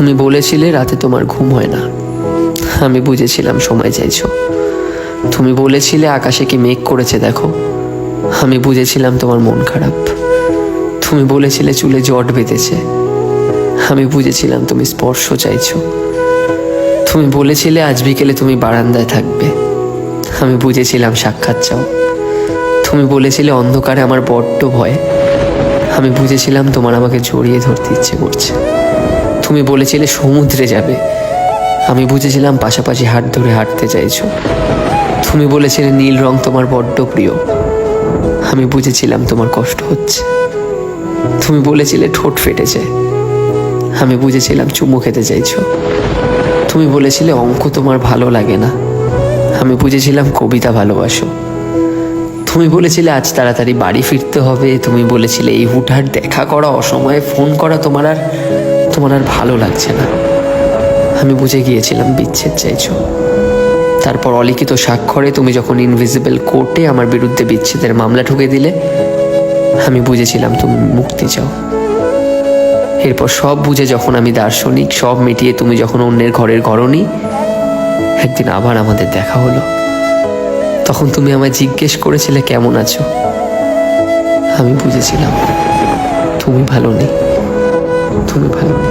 তুমি বলেছিলে রাতে তোমার ঘুম হয় না। আমি বুঝেছিলাম সময় চাইছো। তুমি বলেছিলে আকাশে কি মেঘ করেছে দেখো। আমি বুঝেছিলাম তোমার মন খারাপ। তুমি বলেছিলে চুলে জট বেঁধেছে। আমি বুঝেছিলাম তুমি স্পর্শ চাইছো। তুমি বলেছিলে আজ বিকেলে তুমি বারান্দায় থাকবে। আমি বুঝেছিলাম সাক্ষাৎ চাও। তুমি বলেছিলে অন্ধকারে আমার বড্ড ভয়। আমি বুঝেছিলাম তোমার আমাকে জড়িয়ে ধরতে ইচ্ছে করছে। তুমি বলেছিলে সমুদ্রে যাবে। আমি বুঝেছিলাম পাশাপাশি হাত ধরে হাঁটতে চাইছো। তুমি বলেছিলে নীল রং তোমার বড্ড প্রিয়। আমি বুঝেছিলাম তোমার কষ্ট হচ্ছে। তুমি বলেছিলে ঠোঁট ফেটেছে। আমি বুঝেছিলাম চুমু খেতে চাইছো। তুমি বলেছিলে অঙ্ক তোমার ভালো লাগে না। আমি বুঝেছিলাম কবিতা ভালোবাসো। তুমি বলেছিলে আজ তাড়াতাড়ি বাড়ি ফিরতে হবে। তুমি বলেছিলে এই হুটহাট দেখা করা অসময়ে ফোন করা তোমার আর তোমার আর ভালো লাগছে না। আমি বুঝে গিয়েছিলাম বিচ্ছেদ চাইছো। তারপর অলিখিত স্বাক্ষরে তুমি যখন ইনভিজিবল কোর্টে আমার বিরুদ্ধে বিচ্ছেদের মামলা ঠুকে দিলে, আমি বুঝেছিলাম তুমি মুক্তি চাও। এরপর সব বুঝে যখন আমি দার্শনিক, সব মিটিয়ে তুমি যখন অন্যের ঘরের ঘরনি একদিন আবার আমাদের দেখা হলো। তখন তুমি আমায় জিজ্ঞেস করেছিলে, কেমন আছো? আমি বুঝেছিলাম, তুমি ভালো নেই। তুমি ভালো নেই।